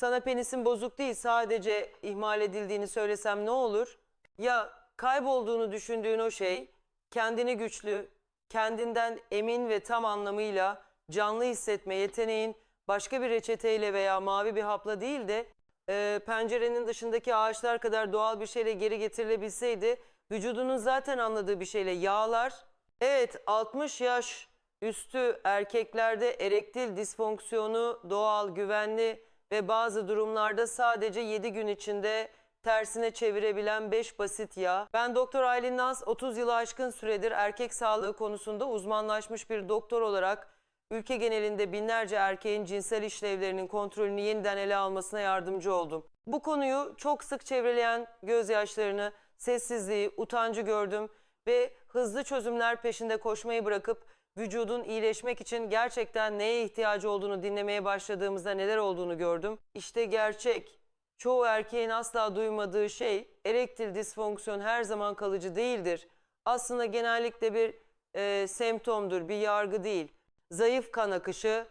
sana penisin bozuk değil sadece ihmal edildiğini söylesem ne olur? Ya kaybolduğunu düşündüğün o şey kendini güçlü, kendinden emin ve tam anlamıyla canlı hissetme yeteneğin başka bir reçeteyle veya mavi bir hapla değil de e, pencerenin dışındaki ağaçlar kadar doğal bir şeyle geri getirilebilseydi vücudunun zaten anladığı bir şeyle yağlar. Evet 60 yaş üstü erkeklerde erektil disfonksiyonu doğal, güvenli ve bazı durumlarda sadece 7 gün içinde tersine çevirebilen 5 basit yağ. Ben Doktor Aylin Naz 30 yılı aşkın süredir erkek sağlığı konusunda uzmanlaşmış bir doktor olarak ülke genelinde binlerce erkeğin cinsel işlevlerinin kontrolünü yeniden ele almasına yardımcı oldum. Bu konuyu çok sık çevreleyen gözyaşlarını, sessizliği, utancı gördüm ve hızlı çözümler peşinde koşmayı bırakıp vücudun iyileşmek için gerçekten neye ihtiyacı olduğunu dinlemeye başladığımızda neler olduğunu gördüm. İşte gerçek. Çoğu erkeğin asla duymadığı şey erektil disfonksiyon her zaman kalıcı değildir. Aslında genellikle bir e, semptomdur, bir yargı değil. Zayıf kan akışı,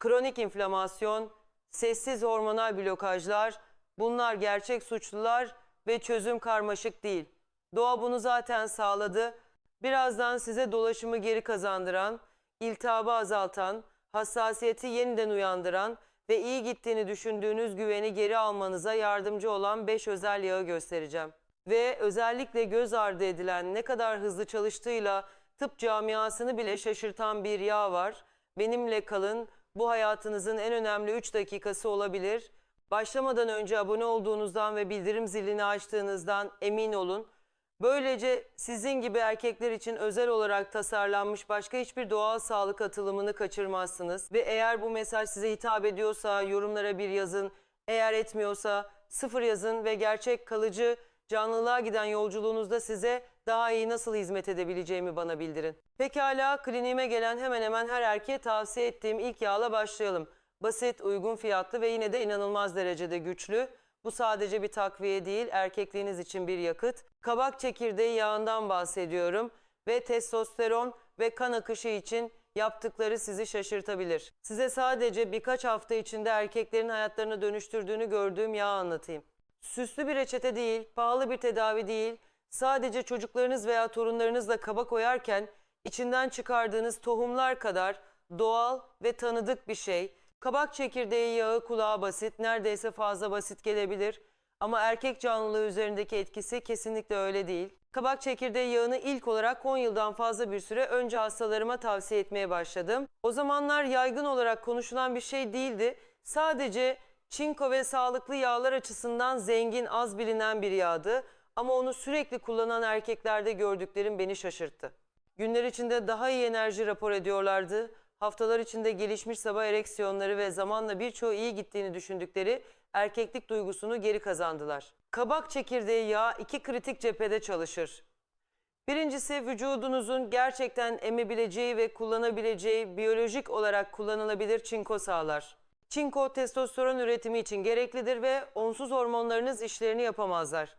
kronik inflamasyon, sessiz hormonal blokajlar bunlar gerçek suçlular ve çözüm karmaşık değil. Doğa bunu zaten sağladı. Birazdan size dolaşımı geri kazandıran, iltihabı azaltan, hassasiyeti yeniden uyandıran ve iyi gittiğini düşündüğünüz güveni geri almanıza yardımcı olan 5 özel yağı göstereceğim. Ve özellikle göz ardı edilen ne kadar hızlı çalıştığıyla tıp camiasını bile şaşırtan bir yağ var. Benimle kalın, bu hayatınızın en önemli 3 dakikası olabilir. Başlamadan önce abone olduğunuzdan ve bildirim zilini açtığınızdan emin olun. Böylece sizin gibi erkekler için özel olarak tasarlanmış başka hiçbir doğal sağlık atılımını kaçırmazsınız. Ve eğer bu mesaj size hitap ediyorsa yorumlara bir yazın. Eğer etmiyorsa sıfır yazın ve gerçek kalıcı canlılığa giden yolculuğunuzda size daha iyi nasıl hizmet edebileceğimi bana bildirin. Pekala kliniğime gelen hemen hemen her erkeğe tavsiye ettiğim ilk yağla başlayalım. Basit, uygun fiyatlı ve yine de inanılmaz derecede güçlü. Bu sadece bir takviye değil, erkekliğiniz için bir yakıt. Kabak çekirdeği yağından bahsediyorum ve testosteron ve kan akışı için yaptıkları sizi şaşırtabilir. Size sadece birkaç hafta içinde erkeklerin hayatlarını dönüştürdüğünü gördüğüm yağı anlatayım. Süslü bir reçete değil, pahalı bir tedavi değil, sadece çocuklarınız veya torunlarınızla kabak oyarken içinden çıkardığınız tohumlar kadar doğal ve tanıdık bir şey. Kabak çekirdeği yağı kulağa basit, neredeyse fazla basit gelebilir. Ama erkek canlılığı üzerindeki etkisi kesinlikle öyle değil. Kabak çekirdeği yağını ilk olarak 10 yıldan fazla bir süre önce hastalarıma tavsiye etmeye başladım. O zamanlar yaygın olarak konuşulan bir şey değildi. Sadece çinko ve sağlıklı yağlar açısından zengin, az bilinen bir yağdı. Ama onu sürekli kullanan erkeklerde gördüklerim beni şaşırttı. Günler içinde daha iyi enerji rapor ediyorlardı. Haftalar içinde gelişmiş sabah ereksiyonları ve zamanla birçoğu iyi gittiğini düşündükleri erkeklik duygusunu geri kazandılar. Kabak çekirdeği yağı iki kritik cephede çalışır. Birincisi vücudunuzun gerçekten emebileceği ve kullanabileceği biyolojik olarak kullanılabilir çinko sağlar. Çinko testosteron üretimi için gereklidir ve onsuz hormonlarınız işlerini yapamazlar.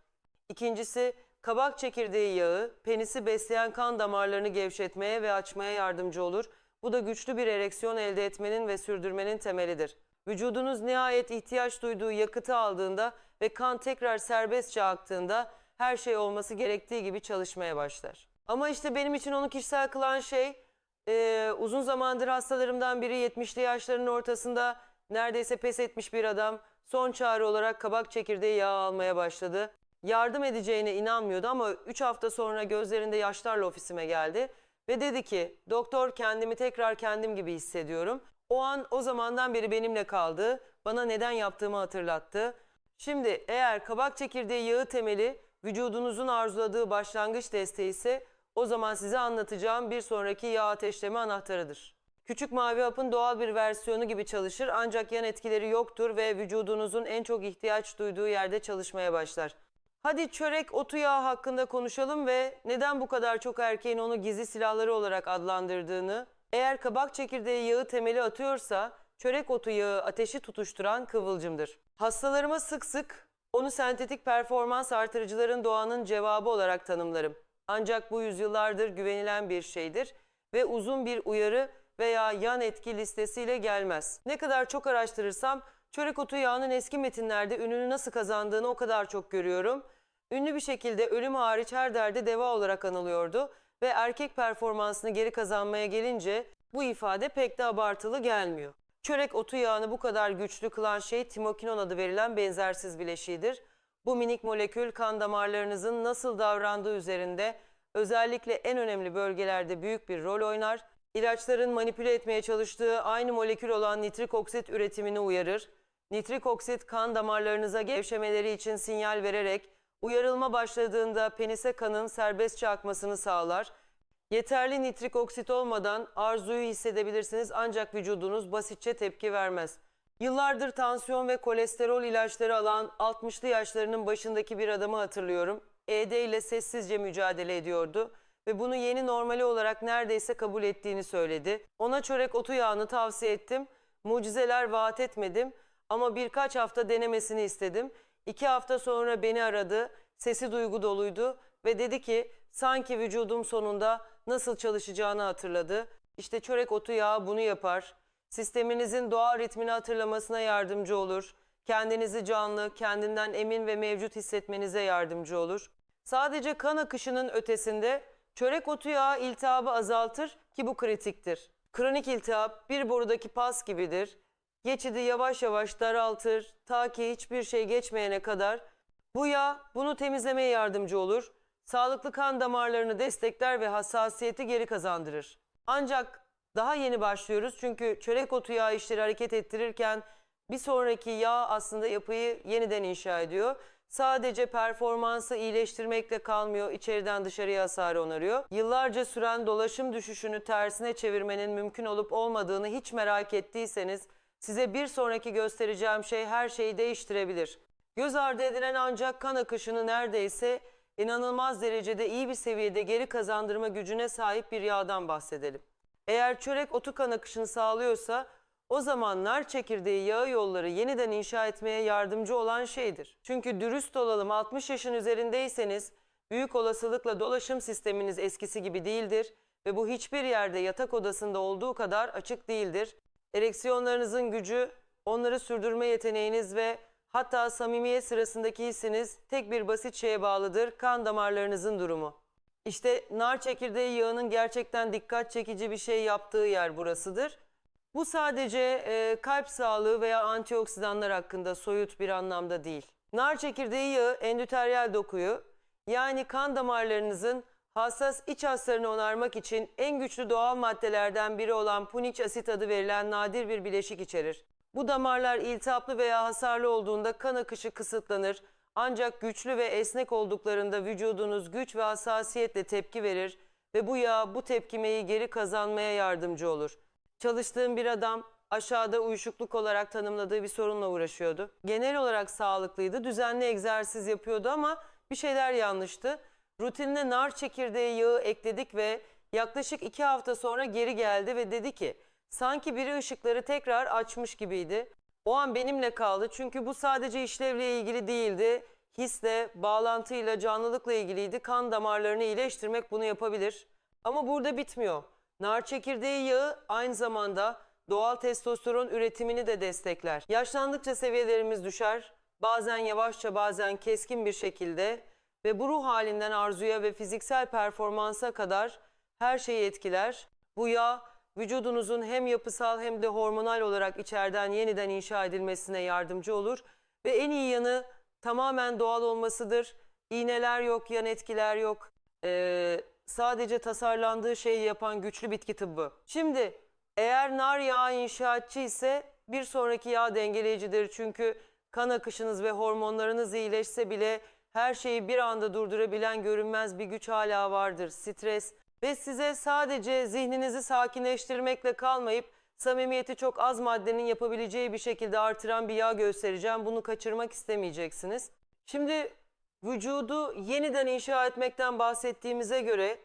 İkincisi kabak çekirdeği yağı penisi besleyen kan damarlarını gevşetmeye ve açmaya yardımcı olur. Bu da güçlü bir ereksiyon elde etmenin ve sürdürmenin temelidir. Vücudunuz nihayet ihtiyaç duyduğu yakıtı aldığında ve kan tekrar serbestçe aktığında her şey olması gerektiği gibi çalışmaya başlar. Ama işte benim için onu kişisel kılan şey e, uzun zamandır hastalarımdan biri 70'li yaşlarının ortasında neredeyse pes etmiş bir adam son çare olarak kabak çekirdeği yağı almaya başladı. Yardım edeceğine inanmıyordu ama 3 hafta sonra gözlerinde yaşlarla ofisime geldi ve dedi ki doktor kendimi tekrar kendim gibi hissediyorum. O an o zamandan beri benimle kaldı. Bana neden yaptığımı hatırlattı. Şimdi eğer kabak çekirdeği yağı temeli vücudunuzun arzuladığı başlangıç desteği ise o zaman size anlatacağım bir sonraki yağ ateşleme anahtarıdır. Küçük mavi hapın doğal bir versiyonu gibi çalışır ancak yan etkileri yoktur ve vücudunuzun en çok ihtiyaç duyduğu yerde çalışmaya başlar. Hadi çörek otu yağı hakkında konuşalım ve neden bu kadar çok erkeğin onu gizli silahları olarak adlandırdığını. Eğer kabak çekirdeği yağı temeli atıyorsa çörek otu yağı ateşi tutuşturan kıvılcımdır. Hastalarıma sık sık onu sentetik performans artırıcıların doğanın cevabı olarak tanımlarım. Ancak bu yüzyıllardır güvenilen bir şeydir ve uzun bir uyarı veya yan etki listesiyle gelmez. Ne kadar çok araştırırsam Çörek otu yağının eski metinlerde ününü nasıl kazandığını o kadar çok görüyorum. Ünlü bir şekilde ölüm hariç her derde deva olarak anılıyordu ve erkek performansını geri kazanmaya gelince bu ifade pek de abartılı gelmiyor. Çörek otu yağını bu kadar güçlü kılan şey timokinon adı verilen benzersiz bileşiğidir. Bu minik molekül kan damarlarınızın nasıl davrandığı üzerinde özellikle en önemli bölgelerde büyük bir rol oynar. İlaçların manipüle etmeye çalıştığı aynı molekül olan nitrik oksit üretimini uyarır. Nitrik oksit kan damarlarınıza gevşemeleri için sinyal vererek uyarılma başladığında penise kanın serbestçe akmasını sağlar. Yeterli nitrik oksit olmadan arzuyu hissedebilirsiniz ancak vücudunuz basitçe tepki vermez. Yıllardır tansiyon ve kolesterol ilaçları alan 60'lı yaşlarının başındaki bir adamı hatırlıyorum. ED ile sessizce mücadele ediyordu ve bunu yeni normali olarak neredeyse kabul ettiğini söyledi. Ona çörek otu yağını tavsiye ettim. Mucizeler vaat etmedim ama birkaç hafta denemesini istedim. İki hafta sonra beni aradı, sesi duygu doluydu ve dedi ki sanki vücudum sonunda nasıl çalışacağını hatırladı. İşte çörek otu yağı bunu yapar. Sisteminizin doğal ritmini hatırlamasına yardımcı olur. Kendinizi canlı, kendinden emin ve mevcut hissetmenize yardımcı olur. Sadece kan akışının ötesinde çörek otu yağı iltihabı azaltır ki bu kritiktir. Kronik iltihap bir borudaki pas gibidir. Geçidi yavaş yavaş daraltır ta ki hiçbir şey geçmeyene kadar. Bu yağ bunu temizlemeye yardımcı olur. Sağlıklı kan damarlarını destekler ve hassasiyeti geri kazandırır. Ancak daha yeni başlıyoruz çünkü çörek otu yağı işleri hareket ettirirken bir sonraki yağ aslında yapıyı yeniden inşa ediyor. Sadece performansı iyileştirmekle kalmıyor, içeriden dışarıya hasar onarıyor. Yıllarca süren dolaşım düşüşünü tersine çevirmenin mümkün olup olmadığını hiç merak ettiyseniz size bir sonraki göstereceğim şey her şeyi değiştirebilir. Göz ardı edilen ancak kan akışını neredeyse inanılmaz derecede iyi bir seviyede geri kazandırma gücüne sahip bir yağdan bahsedelim. Eğer çörek otu kan akışını sağlıyorsa o zaman nar çekirdeği yağı yolları yeniden inşa etmeye yardımcı olan şeydir. Çünkü dürüst olalım 60 yaşın üzerindeyseniz büyük olasılıkla dolaşım sisteminiz eskisi gibi değildir ve bu hiçbir yerde yatak odasında olduğu kadar açık değildir. Ereksiyonlarınızın gücü, onları sürdürme yeteneğiniz ve hatta samimiyet sırasındaki hissiniz tek bir basit şeye bağlıdır, kan damarlarınızın durumu. İşte nar çekirdeği yağının gerçekten dikkat çekici bir şey yaptığı yer burasıdır. Bu sadece e, kalp sağlığı veya antioksidanlar hakkında soyut bir anlamda değil. Nar çekirdeği yağı endüteryal dokuyu yani kan damarlarınızın hassas iç haslarını onarmak için en güçlü doğal maddelerden biri olan puniç asit adı verilen nadir bir bileşik içerir. Bu damarlar iltihaplı veya hasarlı olduğunda kan akışı kısıtlanır ancak güçlü ve esnek olduklarında vücudunuz güç ve hassasiyetle tepki verir ve bu yağ bu tepkimeyi geri kazanmaya yardımcı olur. Çalıştığım bir adam aşağıda uyuşukluk olarak tanımladığı bir sorunla uğraşıyordu. Genel olarak sağlıklıydı, düzenli egzersiz yapıyordu ama bir şeyler yanlıştı. Rutinine nar çekirdeği yağı ekledik ve yaklaşık iki hafta sonra geri geldi ve dedi ki sanki biri ışıkları tekrar açmış gibiydi. O an benimle kaldı çünkü bu sadece işlevle ilgili değildi. Hisle, bağlantıyla, canlılıkla ilgiliydi. Kan damarlarını iyileştirmek bunu yapabilir. Ama burada bitmiyor. Nar çekirdeği yağı aynı zamanda doğal testosteron üretimini de destekler. Yaşlandıkça seviyelerimiz düşer. Bazen yavaşça bazen keskin bir şekilde ve bu ruh halinden arzuya ve fiziksel performansa kadar her şeyi etkiler. Bu yağ vücudunuzun hem yapısal hem de hormonal olarak içeriden yeniden inşa edilmesine yardımcı olur ve en iyi yanı tamamen doğal olmasıdır. İğneler yok, yan etkiler yok. Ee, sadece tasarlandığı şeyi yapan güçlü bitki tıbbı. Şimdi eğer nar yağı inşaatçı ise bir sonraki yağ dengeleyicidir. Çünkü kan akışınız ve hormonlarınız iyileşse bile her şeyi bir anda durdurabilen görünmez bir güç hala vardır. Stres ve size sadece zihninizi sakinleştirmekle kalmayıp samimiyeti çok az maddenin yapabileceği bir şekilde artıran bir yağ göstereceğim. Bunu kaçırmak istemeyeceksiniz. Şimdi vücudu yeniden inşa etmekten bahsettiğimize göre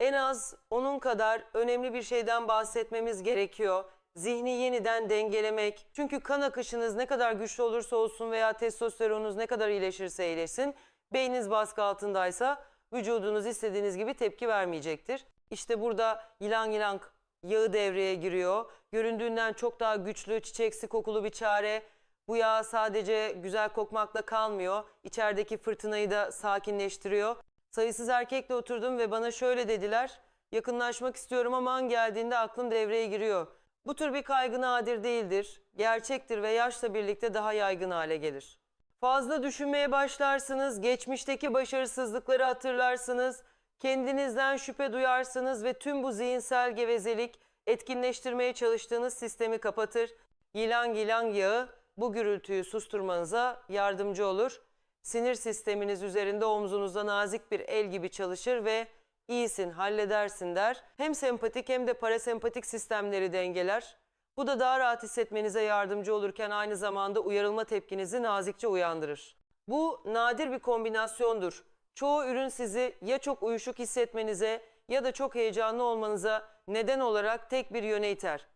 en az onun kadar önemli bir şeyden bahsetmemiz gerekiyor. Zihni yeniden dengelemek. Çünkü kan akışınız ne kadar güçlü olursa olsun veya testosteronunuz ne kadar iyileşirse iyileşsin, beyniniz baskı altındaysa vücudunuz istediğiniz gibi tepki vermeyecektir. İşte burada yılan yılan yağı devreye giriyor. Göründüğünden çok daha güçlü, çiçeksi kokulu bir çare. Bu yağ sadece güzel kokmakla kalmıyor. İçerideki fırtınayı da sakinleştiriyor. Sayısız erkekle oturdum ve bana şöyle dediler. Yakınlaşmak istiyorum ama an geldiğinde aklım devreye giriyor. Bu tür bir kaygı nadir değildir. Gerçektir ve yaşla birlikte daha yaygın hale gelir. Fazla düşünmeye başlarsınız, geçmişteki başarısızlıkları hatırlarsınız, kendinizden şüphe duyarsınız ve tüm bu zihinsel gevezelik etkinleştirmeye çalıştığınız sistemi kapatır. Yılan yılan yağı bu gürültüyü susturmanıza yardımcı olur. Sinir sisteminiz üzerinde omzunuzda nazik bir el gibi çalışır ve iyisin, halledersin der. Hem sempatik hem de parasempatik sistemleri dengeler. Bu da daha rahat hissetmenize yardımcı olurken aynı zamanda uyarılma tepkinizi nazikçe uyandırır. Bu nadir bir kombinasyondur. Çoğu ürün sizi ya çok uyuşuk hissetmenize ya da çok heyecanlı olmanıza neden olarak tek bir yöne iter.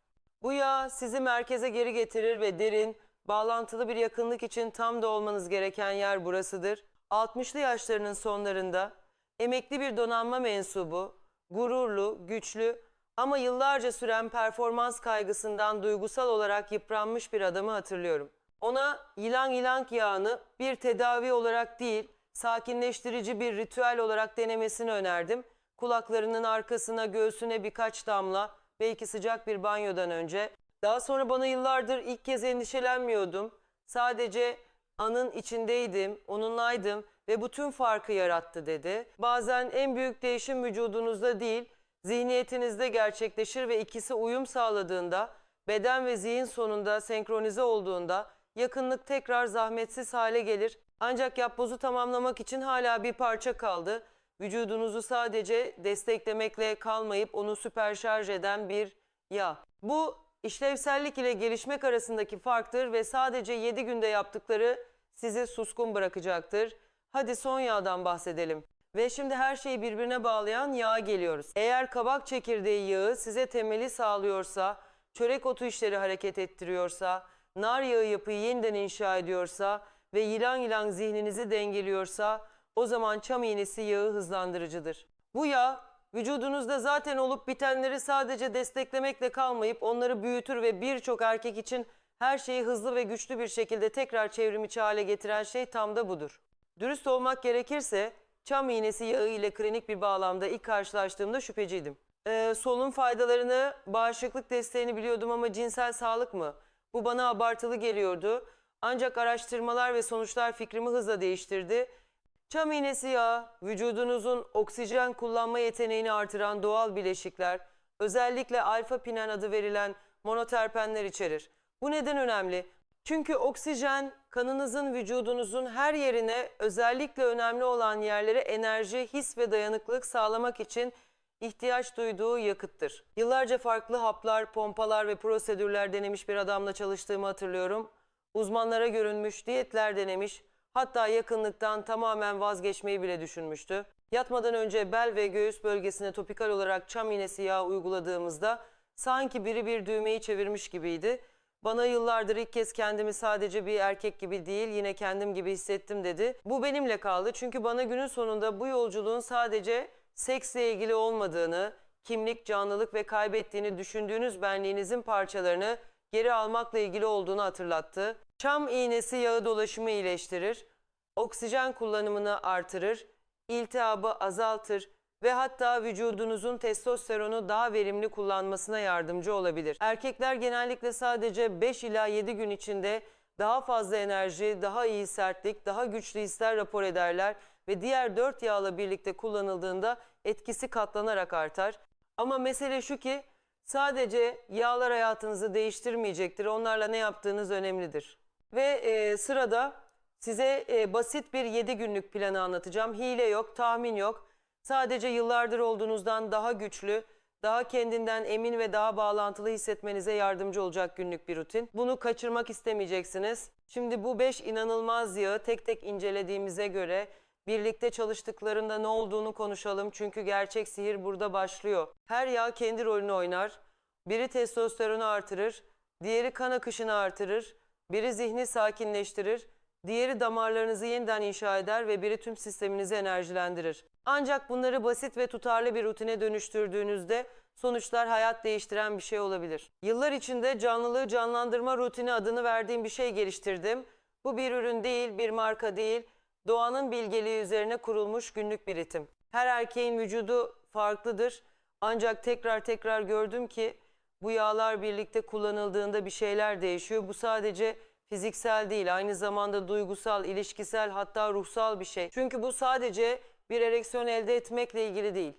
Bu yağ sizi merkeze geri getirir ve derin, bağlantılı bir yakınlık için tam da olmanız gereken yer burasıdır. 60'lı yaşlarının sonlarında emekli bir donanma mensubu, gururlu, güçlü ama yıllarca süren performans kaygısından duygusal olarak yıpranmış bir adamı hatırlıyorum. Ona yılan yılan yağını bir tedavi olarak değil, sakinleştirici bir ritüel olarak denemesini önerdim. Kulaklarının arkasına, göğsüne birkaç damla, belki sıcak bir banyodan önce. Daha sonra bana yıllardır ilk kez endişelenmiyordum. Sadece anın içindeydim, onunlaydım ve bütün farkı yarattı dedi. Bazen en büyük değişim vücudunuzda değil, zihniyetinizde gerçekleşir ve ikisi uyum sağladığında, beden ve zihin sonunda senkronize olduğunda yakınlık tekrar zahmetsiz hale gelir. Ancak yapbozu tamamlamak için hala bir parça kaldı. Vücudunuzu sadece desteklemekle kalmayıp onu süperşarj eden bir yağ. Bu işlevsellik ile gelişmek arasındaki farktır ve sadece 7 günde yaptıkları sizi suskun bırakacaktır. Hadi son yağdan bahsedelim. Ve şimdi her şeyi birbirine bağlayan yağa geliyoruz. Eğer kabak çekirdeği yağı size temeli sağlıyorsa, çörek otu işleri hareket ettiriyorsa, nar yağı yapıyı yeniden inşa ediyorsa ve yılan yılan zihninizi dengeliyorsa o zaman çam iğnesi yağı hızlandırıcıdır. Bu yağ vücudunuzda zaten olup bitenleri sadece desteklemekle kalmayıp onları büyütür ve birçok erkek için her şeyi hızlı ve güçlü bir şekilde tekrar çevrimiçi hale getiren şey tam da budur. Dürüst olmak gerekirse çam iğnesi yağı ile klinik bir bağlamda ilk karşılaştığımda şüpheciydim. Ee, solun faydalarını, bağışıklık desteğini biliyordum ama cinsel sağlık mı? Bu bana abartılı geliyordu. Ancak araştırmalar ve sonuçlar fikrimi hızla değiştirdi. Çam iğnesi yağı, vücudunuzun oksijen kullanma yeteneğini artıran doğal bileşikler, özellikle alfa pinen adı verilen monoterpenler içerir. Bu neden önemli? Çünkü oksijen kanınızın vücudunuzun her yerine özellikle önemli olan yerlere enerji, his ve dayanıklılık sağlamak için ihtiyaç duyduğu yakıttır. Yıllarca farklı haplar, pompalar ve prosedürler denemiş bir adamla çalıştığımı hatırlıyorum. Uzmanlara görünmüş, diyetler denemiş, hatta yakınlıktan tamamen vazgeçmeyi bile düşünmüştü. Yatmadan önce bel ve göğüs bölgesine topikal olarak çam iğnesi yağı uyguladığımızda sanki biri bir düğmeyi çevirmiş gibiydi. Bana yıllardır ilk kez kendimi sadece bir erkek gibi değil yine kendim gibi hissettim dedi. Bu benimle kaldı çünkü bana günün sonunda bu yolculuğun sadece seksle ilgili olmadığını, kimlik, canlılık ve kaybettiğini düşündüğünüz benliğinizin parçalarını geri almakla ilgili olduğunu hatırlattı. Çam iğnesi yağı dolaşımı iyileştirir, oksijen kullanımını artırır, iltihabı azaltır ve hatta vücudunuzun testosteronu daha verimli kullanmasına yardımcı olabilir. Erkekler genellikle sadece 5 ila 7 gün içinde daha fazla enerji, daha iyi sertlik, daha güçlü hisler rapor ederler ve diğer 4 yağla birlikte kullanıldığında etkisi katlanarak artar. Ama mesele şu ki sadece yağlar hayatınızı değiştirmeyecektir. Onlarla ne yaptığınız önemlidir. Ve e, sırada size e, basit bir 7 günlük planı anlatacağım. Hile yok, tahmin yok. Sadece yıllardır olduğunuzdan daha güçlü, daha kendinden emin ve daha bağlantılı hissetmenize yardımcı olacak günlük bir rutin. Bunu kaçırmak istemeyeceksiniz. Şimdi bu 5 inanılmaz yağı tek tek incelediğimize göre birlikte çalıştıklarında ne olduğunu konuşalım. Çünkü gerçek sihir burada başlıyor. Her yağ kendi rolünü oynar. Biri testosteronu artırır, diğeri kan akışını artırır, biri zihni sakinleştirir, Diğeri damarlarınızı yeniden inşa eder ve biri tüm sisteminizi enerjilendirir. Ancak bunları basit ve tutarlı bir rutine dönüştürdüğünüzde sonuçlar hayat değiştiren bir şey olabilir. Yıllar içinde canlılığı canlandırma rutini adını verdiğim bir şey geliştirdim. Bu bir ürün değil, bir marka değil, doğanın bilgeliği üzerine kurulmuş günlük bir ritim. Her erkeğin vücudu farklıdır. Ancak tekrar tekrar gördüm ki bu yağlar birlikte kullanıldığında bir şeyler değişiyor. Bu sadece fiziksel değil, aynı zamanda duygusal, ilişkisel hatta ruhsal bir şey. Çünkü bu sadece bir ereksiyon elde etmekle ilgili değil.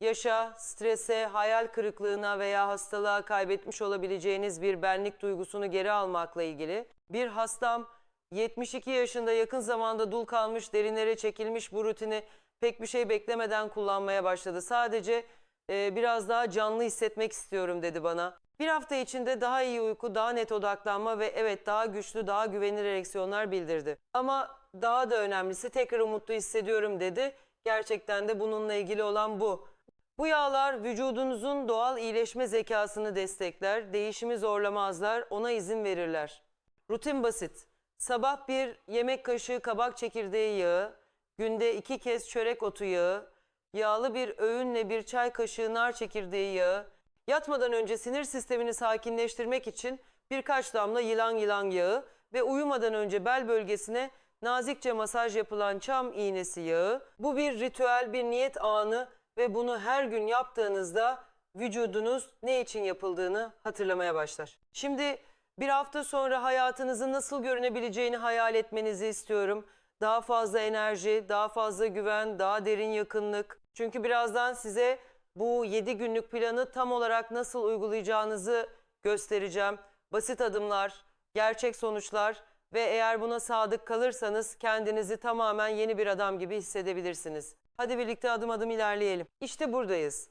Yaşa, strese, hayal kırıklığına veya hastalığa kaybetmiş olabileceğiniz bir benlik duygusunu geri almakla ilgili. Bir hastam 72 yaşında yakın zamanda dul kalmış, derinlere çekilmiş bu rutini pek bir şey beklemeden kullanmaya başladı. Sadece e, biraz daha canlı hissetmek istiyorum dedi bana. Bir hafta içinde daha iyi uyku, daha net odaklanma ve evet daha güçlü, daha güvenilir ereksiyonlar bildirdi. Ama daha da önemlisi tekrar umutlu hissediyorum dedi. Gerçekten de bununla ilgili olan bu. Bu yağlar vücudunuzun doğal iyileşme zekasını destekler, değişimi zorlamazlar, ona izin verirler. Rutin basit. Sabah bir yemek kaşığı kabak çekirdeği yağı, günde iki kez çörek otu yağı, yağlı bir öğünle bir çay kaşığı nar çekirdeği yağı, yatmadan önce sinir sistemini sakinleştirmek için birkaç damla yılan yılan yağı ve uyumadan önce bel bölgesine nazikçe masaj yapılan çam iğnesi yağı. Bu bir ritüel, bir niyet anı ve bunu her gün yaptığınızda vücudunuz ne için yapıldığını hatırlamaya başlar. Şimdi bir hafta sonra hayatınızın nasıl görünebileceğini hayal etmenizi istiyorum. Daha fazla enerji, daha fazla güven, daha derin yakınlık. Çünkü birazdan size bu 7 günlük planı tam olarak nasıl uygulayacağınızı göstereceğim. Basit adımlar, gerçek sonuçlar ve eğer buna sadık kalırsanız kendinizi tamamen yeni bir adam gibi hissedebilirsiniz. Hadi birlikte adım adım ilerleyelim. İşte buradayız.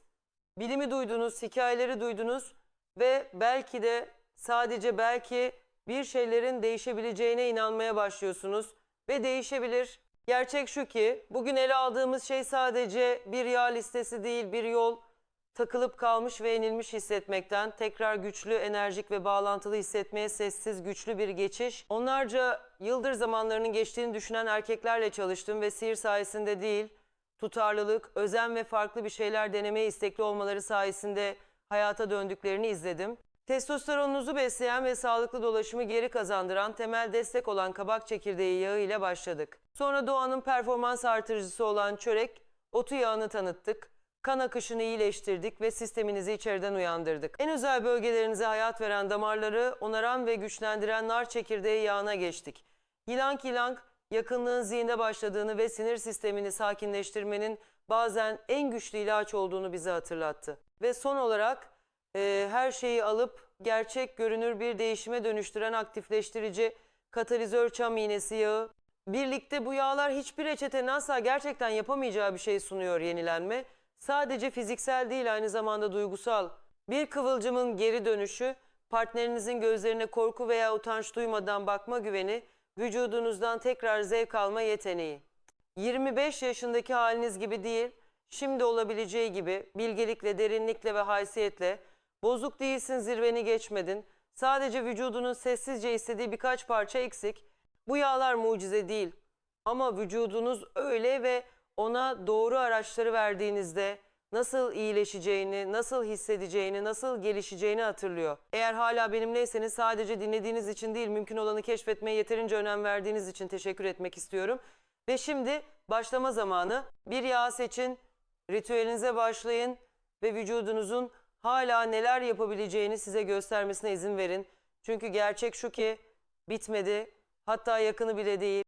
Bilimi duydunuz, hikayeleri duydunuz ve belki de sadece belki bir şeylerin değişebileceğine inanmaya başlıyorsunuz ve değişebilir. Gerçek şu ki bugün ele aldığımız şey sadece bir yağ listesi değil, bir yol takılıp kalmış ve yenilmiş hissetmekten tekrar güçlü, enerjik ve bağlantılı hissetmeye sessiz, güçlü bir geçiş. Onlarca yıldır zamanlarının geçtiğini düşünen erkeklerle çalıştım ve sihir sayesinde değil, tutarlılık, özen ve farklı bir şeyler denemeye istekli olmaları sayesinde hayata döndüklerini izledim. Testosteronunuzu besleyen ve sağlıklı dolaşımı geri kazandıran temel destek olan kabak çekirdeği yağı ile başladık. Sonra doğanın performans artırıcısı olan çörek, otu yağını tanıttık. Kan akışını iyileştirdik ve sisteminizi içeriden uyandırdık. En özel bölgelerinize hayat veren damarları onaran ve güçlendiren nar çekirdeği yağına geçtik. Yılank yılank yakınlığın zihinde başladığını ve sinir sistemini sakinleştirmenin bazen en güçlü ilaç olduğunu bize hatırlattı. Ve son olarak e, her şeyi alıp gerçek görünür bir değişime dönüştüren aktifleştirici katalizör çam iğnesi yağı. Birlikte bu yağlar hiçbir reçetenin asla gerçekten yapamayacağı bir şey sunuyor yenilenme. Sadece fiziksel değil aynı zamanda duygusal. Bir kıvılcımın geri dönüşü, partnerinizin gözlerine korku veya utanç duymadan bakma güveni, vücudunuzdan tekrar zevk alma yeteneği. 25 yaşındaki haliniz gibi değil, şimdi olabileceği gibi bilgelikle, derinlikle ve haysiyetle bozuk değilsin zirveni geçmedin. Sadece vücudunun sessizce istediği birkaç parça eksik. Bu yağlar mucize değil ama vücudunuz öyle ve ona doğru araçları verdiğinizde nasıl iyileşeceğini, nasıl hissedeceğini, nasıl gelişeceğini hatırlıyor. Eğer hala benimleyseniz sadece dinlediğiniz için değil, mümkün olanı keşfetmeye yeterince önem verdiğiniz için teşekkür etmek istiyorum. Ve şimdi başlama zamanı. Bir yağ seçin, ritüelinize başlayın ve vücudunuzun hala neler yapabileceğini size göstermesine izin verin. Çünkü gerçek şu ki bitmedi, hatta yakını bile değil.